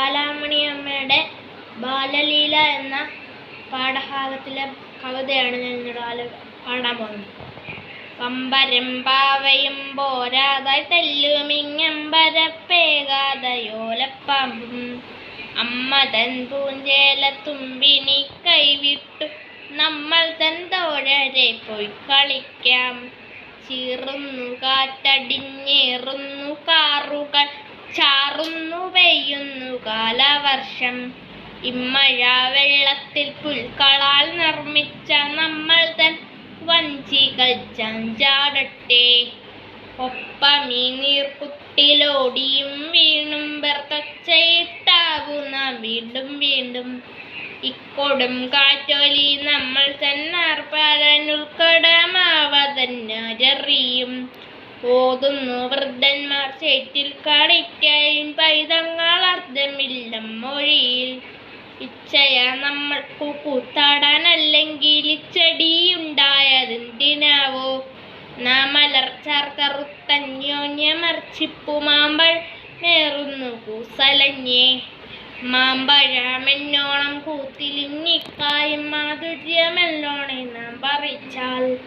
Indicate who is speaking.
Speaker 1: ബാലാമണി അമ്മയുടെ ബാലലീല എന്ന പാഠഭാഗത്തിലെ കവിതയാണ് ഞാൻ ആല- പാടാൻ പോകുന്നത്. പമ്പരം പാവയും പോരാതായി തല്ലുമിങ്ങരപ്പേകാതയോലപ്പാമ്പും അമ്മ തൻ പൂഞ്ചേല തുമ്പിനി കൈവിട്ടു. നമ്മൾ തൻ തോഴരെ പോയി കളിക്കാം. ചീറുന്നു കാറ്റടിഞ്ഞേറുന്നു കാറുകൾ ചാറുന്നു പെയ്യുന്നു കാലവർഷം. ഇമ്മഴ വെള്ളത്തിൽ പുൽക്കളാൽ നിർമ്മിച്ച നമ്മൾ തൻ വഞ്ചികൾ ചാടട്ടെ ഈ നീർക്കുട്ടിലോടിയും വീണും ബർത്തച്ചയിട്ടാകുന്ന വീണ്ടും വീണ്ടും. ഇക്കൊടും കാറ്റൊലി നമ്മൾ തന്നാർപ്പാലനുൾക്കടമാവതന്നറിയും ഓതുന്നു വൃദ്ധന്മാർ ചേറ്റിൽ കളിക്കയും പൈതങ്ങൾ അർത്ഥമില്ല മൊഴിയിൽ. ഇച്ഛയ നമ്മൾക്കു കൂത്താടാനല്ലെങ്കിൽ ഇച്ചടിയുണ്ടായതെന്തിനാവോ? നാമലർച്ചാർക്കറുത്തന്യോന്യമർച്ചിപ്പു മാമ്പഴ മേറുന്നു കൂസലഞ്ഞേ. മാമ്പഴമെന്നോണം കൂത്തിലിങ്ങിക്കായും മാധുര്യമെല്ലോണെ നാം പറിച്ചാൽ.